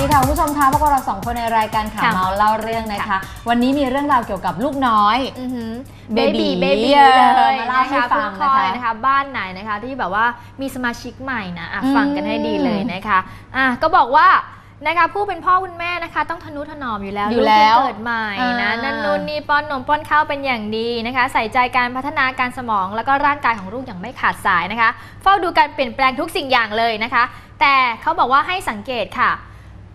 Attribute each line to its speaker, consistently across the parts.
Speaker 1: คุณผู้ชมคะพวกเราสองคนในรายการข่าว
Speaker 2: ค่ะ
Speaker 1: เมาเล่าเรื่องนะคะ วันนี้มีเรื่องราวเกี่ยวกับลูกน้อย
Speaker 2: เบ
Speaker 1: Baby
Speaker 2: บี้เบบี้
Speaker 1: เออ
Speaker 2: เลย
Speaker 1: มาเล่าให้
Speaker 2: นะคะ
Speaker 1: ฟัง
Speaker 2: ผู้คอย
Speaker 1: นะคะ
Speaker 2: นะคะ บ้านไหนนะคะที่แบบว่ามีสมาชิกใหม่นะอะ
Speaker 1: อืม
Speaker 2: ฟังกันให้ดีเลยนะคะอะก็บอกว่านะคะผู้เป็นพ่อคุณแม่นะคะ ต้องทนุถนอมอยู่แล้ว
Speaker 1: อยู่
Speaker 2: ลูก
Speaker 1: แล้ว
Speaker 2: เพิ่งเกิดใหม่นะ
Speaker 1: อ่านั่
Speaker 2: นั่นนู่นนี่ป้อนนมป้อนข้าวเป็นอย่างดีนะคะ ใส่ใจการพัฒนาการสมอง แล้วก็ร่างกายของลูกอย่างไม่ขาดสายนะคะ เฝ้าดูการเปลี่ยนแปลงทุกสิ่งอย่างเลยนะคะ แต่เขาบอกว่าให้สังเกตค่ะ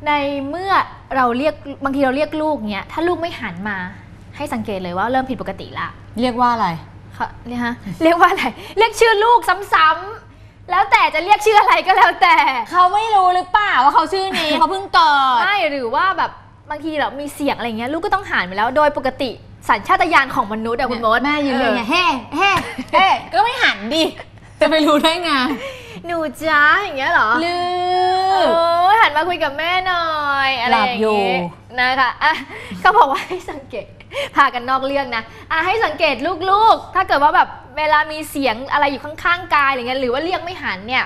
Speaker 2: ในเมื่อเราเรียกบางทีเราเรียกลูกเนี้ยถ้าลูกไม่หันมาให้สังเกตเลยว่าเริ่มผิดปกติละ
Speaker 1: เรียกว่าอะไร
Speaker 2: ค่ะเรียกฮะเรียกว่าอะไรเรียกชื่อลูกซ้ำๆแล้วแต่จะเรียกชื่ออะไรก็แล้วแต่
Speaker 1: เขาไม่รู้หรือเปล่าว่าเขาชื่อนี้ เขาเพิ่งเกิด
Speaker 2: ไม่หรือว่าแบบบางทีเรามีเสียงอะไรเงี้ยลูกก็ต้องหันไปแล้ว โดยปกติสัญชาตญาณของมนุษย์อะคุณมด
Speaker 1: แม่ยืน
Speaker 2: เอ
Speaker 1: เรีย
Speaker 2: อก
Speaker 1: ไงเฮ้เฮ้เฮ้ก็ไม่หันดิจะไปรู้ได้ไง
Speaker 2: หนูจ้าอย่างเงี้ยเหรอ
Speaker 1: ลื
Speaker 2: เอ
Speaker 1: อ
Speaker 2: อหันมาคุยกับแม่หน่อยอะไรอย่าง
Speaker 1: หลับอยู่
Speaker 2: เงี้ยนะคะอะเขาบอกว่าให้สังเกตพากันนอกเรื่องนะอะให้สังเกตลูกๆ ถ้าเกิดว่าแบบเวลามีเสียงอะไรอยู่ข้างๆกายอะไรเงี้ยหรือว่าเรียกไม่หันเนี่ย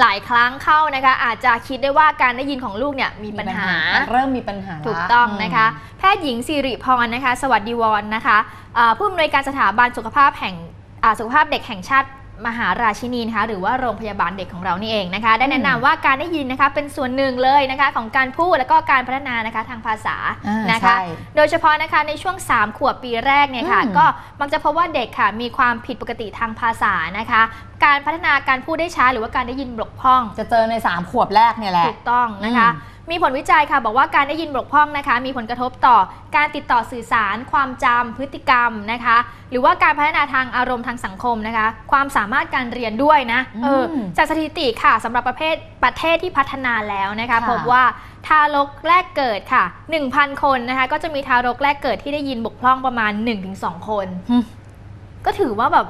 Speaker 2: หลายครั้งเข้านะคะ อาจจะคิดได้ว่าการได้ยินของลูกเนี่ยมีปัญหา
Speaker 1: เริ่มมีปัญหาละ
Speaker 2: ถูกต้องนะคะ แพทย์หญิงสิริพรนะคะ สวัสดีวรนะคะอ่าผู้อำนวยการสถาบันสุขภาพแห่งอ่าสุขภาพเด็กแห่งชาติ มหาราชินีนะคะหรือว่าโรงพยาบาลเด็กของเรานี่เองนะคะ ได้แนะนำว่าการได้ยินนะคะเป็นส่วนหนึ่งเลยนะคะของการพูดแล้วก็การพัฒนานะคะทางภาษา
Speaker 1: อ่า
Speaker 2: นะคะ
Speaker 1: ใช่
Speaker 2: โดยเฉพาะนะคะในช่วง 3 ขวบปีแรกเนี่ยค่ะ
Speaker 1: อืม
Speaker 2: ก็มักจะพบว่าเด็กค่ะมีความผิดปกติทางภาษานะคะ การพัฒนาการพูดได้ช้าหรือว่าการได้ยินบกพร่อง
Speaker 1: จะเจอใน 3 ขวบแรกเนี่ยแหละ
Speaker 2: ถูกต้องนะคะ
Speaker 1: อืม
Speaker 2: มีผลวิจัยค่ะบอกว่าการได้ยินบกพร่องนะคะ มีผลกระทบต่อการติดต่อสื่อสาร ความจำพฤติกรรมนะคะ หรือว่าการพัฒนาทางอารมณ์ทางสังคมนะคะ ความสามารถการเรียนด้วยนะเออ
Speaker 1: อืม
Speaker 2: จากสถิติค่ะสำหรับประเภทประเทศที่พัฒนาแล้วนะคะ
Speaker 1: ค่ะ
Speaker 2: พบว่าทารกแรกเกิดค่ะ 1,000 คนนะคะ ก็จะมีทารกแรกเกิดที่ได้ยินบกพร่องประมาณ 1-2 คน
Speaker 1: หึ
Speaker 2: ก็ถือว่าแบบ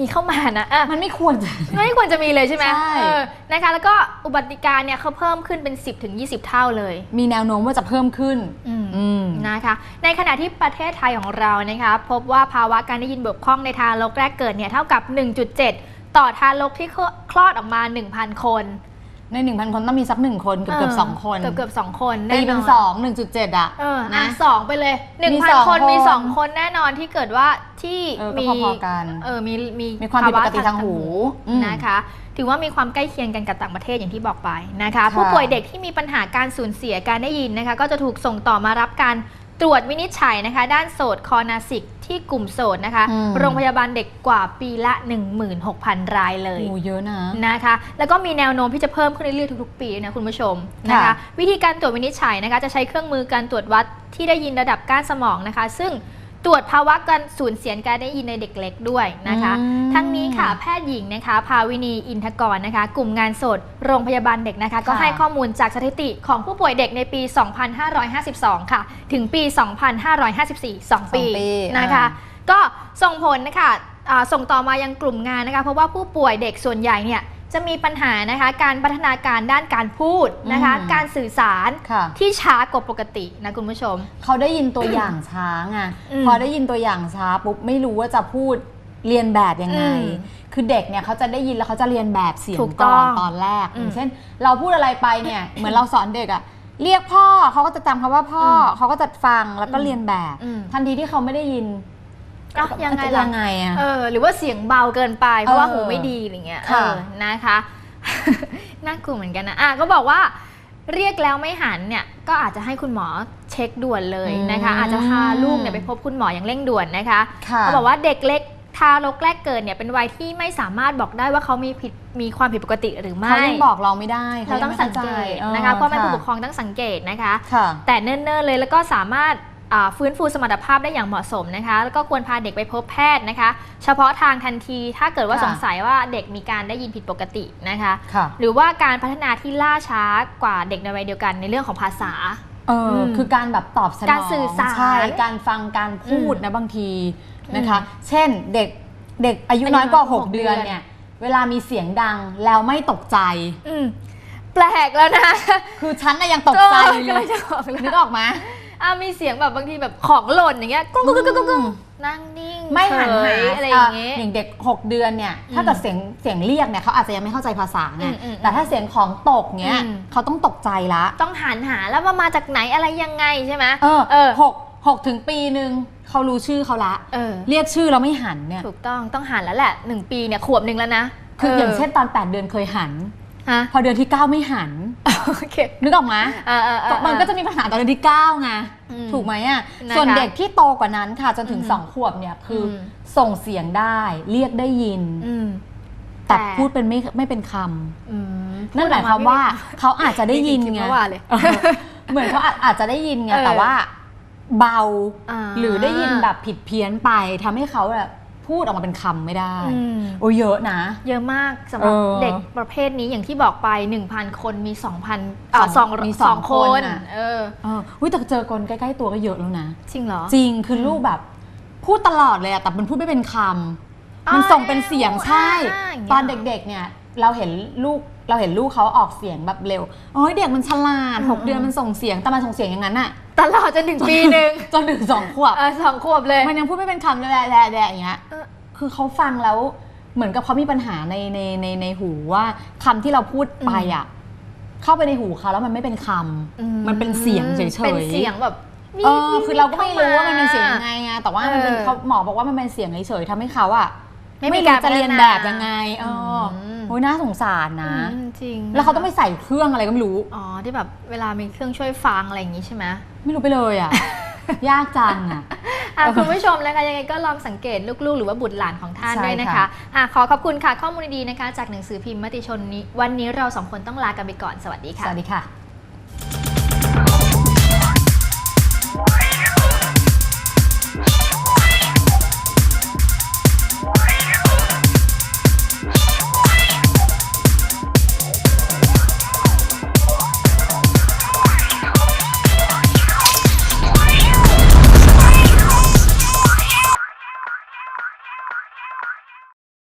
Speaker 2: มีเข้ามานะอะ
Speaker 1: มันไม่ควรจะ
Speaker 2: ไม่ควรจะมีเลยใช่ไหม
Speaker 1: ใช่
Speaker 2: เออนะคะแล้วก็อุบัติการเนี่ยเขาเพิ่มขึ้นเป็น 10ถึง20 เท่าเลย
Speaker 1: มีแนวโน้มว่าจะเพิ่มขึ้น
Speaker 2: อืม
Speaker 1: อืม
Speaker 2: นะคะ ในขณะที่ประเทศไทยของเรานะคะพบว่าภาวะการได้ยินบกพร่องในทารกแรกเกิดเนี่ยเท่ากับ 1.7 ต่อทารกที่คลอดออกมา 1,000 คน
Speaker 1: ใน1,000คนต้องมีสักหนึ่งคนเกือบเกือบสองคน
Speaker 2: เกือบเกือบสองคน
Speaker 1: ตีเป็น
Speaker 2: แอ
Speaker 1: สองหนึ่งจุดเจ็ดอะ
Speaker 2: เออ
Speaker 1: นะ
Speaker 2: อะสองไปเลย
Speaker 1: มีสอง
Speaker 2: 1,000คนมี
Speaker 1: คน
Speaker 2: 2คนแน่นอนที่เกิดว่าที่
Speaker 1: เออก็
Speaker 2: มี
Speaker 1: พอๆกัน
Speaker 2: เออมีมี
Speaker 1: มีความผิดปกติทางหูอืม
Speaker 2: นะคะ ถือว่ามีความใกล้เคียงกันกับต่างประเทศอย่างที่บอกไปนะคะ
Speaker 1: ค่ะ
Speaker 2: ผู้ป่วยเด็กที่มีปัญหาการสูญเสียการได้ยินนะคะ ก็จะถูกส่งต่อมารับการ ตรวจวินิจฉัยนะคะ ด้านโสตคอนาสิกที่กลุ่มโสตนะคะ
Speaker 1: อืม
Speaker 2: โรงพยาบาลเด็กกว่าปีละ 16,000 รายเลย
Speaker 1: โอ้เยอะนะ
Speaker 2: นะคะ แล้วก็มีแนวโน้มที่จะเพิ่มขึ้นเรื่อยๆทุกๆปีนะคุณผู้ชมนะคะ
Speaker 1: ค่ะ
Speaker 2: วิธีการตรวจวินิจฉัยนะคะ จะใช้เครื่องมือการตรวจวัดที่ได้ยินระดับก้านสมองนะคะ ซึ่ง ตรวจภาวะการสูญเสียการได้ยินในเด็กเล็กด้วยนะคะ
Speaker 1: อืม
Speaker 2: ทั้งนี้ค่ะแพทย์หญิงนะคะ ภาวินีอินทกรนะคะ กลุ่มงานโสดโรงพยาบาลเด็กนะคะ ก็
Speaker 1: ค่ะ
Speaker 2: ให้ข้อมูลจากสถิติของผู้ป่วยเด็กในปี 2552 ค่ะ ถึงปี 2554 2 ปี
Speaker 1: สองปี
Speaker 2: นะคะ
Speaker 1: อ่า
Speaker 2: ก็ส่งผลนะคะอ่าส่งต่อมายังกลุ่มงานนะคะ เพราะว่าผู้ป่วยเด็กส่วนใหญ่เนี่ย จะมีปัญหานะคะการพัฒนาการด้านการพูดนะคะ
Speaker 1: อืม
Speaker 2: การสื่อสาร
Speaker 1: ค่ะ
Speaker 2: ที่ช้ากว่าปกตินะคุณผู้ชม
Speaker 1: เขาได้ยินตัวอย่างช้าไง
Speaker 2: อืม
Speaker 1: พอได้ยินตัวอย่างช้าปุ๊บไม่รู้ว่าจะพูดเรียนแบบยังไง
Speaker 2: อืม
Speaker 1: คือเด็กเนี่ยเขาจะได้ยินแล้วเขาจะเรียนแบบเสียง
Speaker 2: ถูกต้
Speaker 1: ก่
Speaker 2: อ
Speaker 1: องนตอนแรก
Speaker 2: อืม
Speaker 1: อย่างเช่น เราพูดอะไรไปเนี่ย เหมือนเราสอนเด็กอะเรียกพ่อเขาก็จะจำคำว่าพ่ออ
Speaker 2: ม
Speaker 1: เขาก็จะฟังแล้วก็
Speaker 2: อืม
Speaker 1: เรียนแบบ
Speaker 2: อืม
Speaker 1: ทันทีที่เขาไม่ได้ยิน
Speaker 2: เอ้ายังไง
Speaker 1: จะ
Speaker 2: ล่ะ
Speaker 1: ยังไงอะ
Speaker 2: เออหรือว่าเสียงเบาเกินไปเพราะว่า
Speaker 1: เออ
Speaker 2: หูไม่ดีอะไรเงี้ย
Speaker 1: ค่ะ
Speaker 2: เออนะคะน่ากลัวเหมือนกันนะอะก็บอกว่าเรียกแล้วไม่หันเนี่ยก็อาจจะให้คุณหมอเช็คด่วนเลยนะคะ อาจจะพาลูกเนี่ยไปพบคุณหมออย่างเร่งด่วนนะคะ
Speaker 1: ค่ะ
Speaker 2: เขาบอกว่าเด็กเล็กทารกแรกเกิดเนี่ยเป็นวัยที่ไม่สามารถบอกได้ว่าเขามีผิดมีความผิดปกติหรือไม่
Speaker 1: เขายังบอกเราไม่ได้
Speaker 2: เราต้องสังเกต
Speaker 1: ขายังไม่
Speaker 2: นะคะ
Speaker 1: ข้าใจ
Speaker 2: พ่อแม่ผู้ปกค
Speaker 1: เร
Speaker 2: องต้องสังเกตนะคะ
Speaker 1: ค่ะ
Speaker 2: แต่เนิ่นๆเลยแล้วก็สามารถอ่า ฟื้นฟูสมรรถภาพได้อย่างเหมาะสมนะคะ แล้วก็ควรพาเด็กไปพบแพทย์นะคะ เฉพาะทางทันทีถ้าเกิดว่า
Speaker 1: ค่ะ
Speaker 2: สงสัยว่าเด็กมีการได้ยินผิดปกตินะคะ
Speaker 1: ค่ะ
Speaker 2: หรือว่าการพัฒนาที่ล่าช้ากว่าเด็กในวัยเดียวกันในเรื่องของภาษา
Speaker 1: เอออ
Speaker 2: ม
Speaker 1: คือการแบบตอบสนอง
Speaker 2: การสื่อสาร
Speaker 1: ใช่การฟังการพูด
Speaker 2: อืม
Speaker 1: นะบางทีนะคะ เช่นเด็กเด็กอายุ
Speaker 2: อายุ
Speaker 1: น้อยกว่า
Speaker 2: น้อยกว่าหก
Speaker 1: 6เดือน
Speaker 2: เดือน
Speaker 1: เนี่ย เวลามีเสียงดังแล้วไม่ตกใจ
Speaker 2: อืมแปลกแล้วนะ
Speaker 1: คือฉันน่ะยังตกใจ
Speaker 2: เออ
Speaker 1: เล
Speaker 2: กำลั
Speaker 1: ย
Speaker 2: งจะบอกเลย
Speaker 1: นึกออกไหม
Speaker 2: อะมีเสียงแบบบางทีแบบของหล่นอย่างเงี้ยกุ้งกุ้งกุ้งกุ้งกุ้งนั่งนิ่ง
Speaker 1: ไม่หัน
Speaker 2: เฉ
Speaker 1: หาย
Speaker 2: อะไรอย่างเงี้ย
Speaker 1: อย่างเด็ก 6 เดือนเนี่ย
Speaker 2: อืม
Speaker 1: ถ้าเกิดเสียงเสียงเรียกเนี่ยเขาอาจจะยังไม่เข้าใจภาษาไง
Speaker 2: อืมอืม
Speaker 1: แต่ถ้าเสียงของตกเนี้ย
Speaker 2: อืม
Speaker 1: เขาต้องตกใจละ
Speaker 2: ต้องหันหาแล้วว่ามาจากไหนอะไรยังไงใช่ไหม
Speaker 1: เออ
Speaker 2: เออ
Speaker 1: หกหกถึงปีหนึ่งเขารู้ชื่อเขาละ
Speaker 2: เออ
Speaker 1: เรียกชื่อเราไม่หันเนี่ย
Speaker 2: ถูกต้องต้องหันแล้วแหละหนึ่งปีเนี่ยขวบหนึ่งแล้วนะ
Speaker 1: คืออย่างเช่นตอน 8 เดือนเคยหัน
Speaker 2: ฮะ
Speaker 1: พอเดือนที่ 9 ไม่หัน
Speaker 2: โอเค
Speaker 1: นึกออกไหม
Speaker 2: เออเออเออ
Speaker 1: มันก็จะมีปัญหาตอนเดือนที่9ไง
Speaker 2: อืม
Speaker 1: ถูกไหมอะ
Speaker 2: นะคะ
Speaker 1: ส่วนเด็กที่โตกว่านั้นค่ะจนถึง
Speaker 2: อืม
Speaker 1: 2ขวบเนี่ยคืออ
Speaker 2: ม
Speaker 1: ส่งเสียงได้เรียกได้ยิน
Speaker 2: อืม
Speaker 1: แต่
Speaker 2: แต่
Speaker 1: พูดเป็นไม่ไม่เป็นคำ
Speaker 2: อืม
Speaker 1: นั่นหมายความว่าเขาอาจจะได้ยิน
Speaker 2: คิ
Speaker 1: ไง
Speaker 2: เมื่อวานเลย
Speaker 1: เออเหมือนเขาอาจอาจจะได้ยินไง
Speaker 2: เออ
Speaker 1: แต่ว่าเบา
Speaker 2: อ่า
Speaker 1: หรือได้ยินแบบผิดเพี้ยนไปทำให้เขาแบบ พูดออกมาเป็นคำไม่ได้
Speaker 2: อืม
Speaker 1: โอ้ยเยอะนะ
Speaker 2: เยอะมากสำหรับ
Speaker 1: เออ
Speaker 2: เด็กประเภทนี้อย่างที่บอกไป 1,000 คนมี 2,000อ่า
Speaker 1: ส
Speaker 2: ส
Speaker 1: อ
Speaker 2: องง
Speaker 1: มี
Speaker 2: สอง
Speaker 1: สอง
Speaker 2: ค
Speaker 1: คน
Speaker 2: น
Speaker 1: น่ะ
Speaker 2: เออ
Speaker 1: เอออุ้ยแต่เจอคนใกล้ๆตัวก็เยอะแล้วนะ
Speaker 2: จริงเหรอ
Speaker 1: จริงคือลูกแบบ พูดตลอดเลยอะแต่มันพูดไม่เป็นคำมันส่งเป็นเสียงใช่
Speaker 2: อ่าอย่างเงี้ย
Speaker 1: ตอนเด็กๆเนี่ย เราเห็นลูก เราเห็นลูกเขาออกเสียงแบบเร็วโอ้ยเด็กมันฉลาดหกเดือนมันส่งเสียงแต่มันส่งเสียงอย่างนั้นอะ
Speaker 2: ตลอดจนถึงปีหนึ่ง
Speaker 1: จนถึงสองขวบ
Speaker 2: เออสองขวบเลย
Speaker 1: มันยังพูดไม่เป็นคำเลยแหละแหละแหละอย่างเงี้ย
Speaker 2: เออ
Speaker 1: คือเขาฟังแล้วเหมือนกับเขามีปัญหาในในในในหูว่าคำที่เราพูดไปอะเข้าไปในหูเขาแล้วมันไม่เป็นคำ
Speaker 2: อื
Speaker 1: มันเป็นเสียงเฉยๆ
Speaker 2: เป็นเสียงแบบ
Speaker 1: เออคือเราก็ไม่รู้ว่ามันเป็นเสียง
Speaker 2: ข้
Speaker 1: ยังไงไงแต่ว่ามันเป็น
Speaker 2: เออ
Speaker 1: เขาหมอบอกว่ามันเป็นเสียงเฉยๆทำให้เขาอะ
Speaker 2: ไม่มี
Speaker 1: ไม่
Speaker 2: การ
Speaker 1: รู้จะเรียน
Speaker 2: พัฒนา
Speaker 1: แบบยังไงเอออ
Speaker 2: ม
Speaker 1: โอ้ยน่าสงสารนะ
Speaker 2: อืมจริง
Speaker 1: แล้วเขาต้องไปใส่เครื่องอะไรก็ไม่รู้
Speaker 2: อ๋อ ที่แบบเวลามีเครื่องช่วยฟังอะไรอย่างงี้ใช่ไหม
Speaker 1: ไม่รู้ไปเลยอะยากจังอะ
Speaker 2: อะ
Speaker 1: เออ
Speaker 2: คุณผู้ชมนะคะยังไงก็ลองสังเกตลูกๆ หรือว่าบุตรหลานของท่าน
Speaker 1: ใช่
Speaker 2: ด้วยนะคะ
Speaker 1: ค่ะ
Speaker 2: อะขอขอบคุณค่ะข้อมูลดีๆนะคะ จากหนังสือพิมพ์มติชนนี้ วันนี้เราสองคนต้องลากันไปก่อนสวัสดี
Speaker 1: ส
Speaker 2: ค่ะ
Speaker 1: วัสดีค่ะ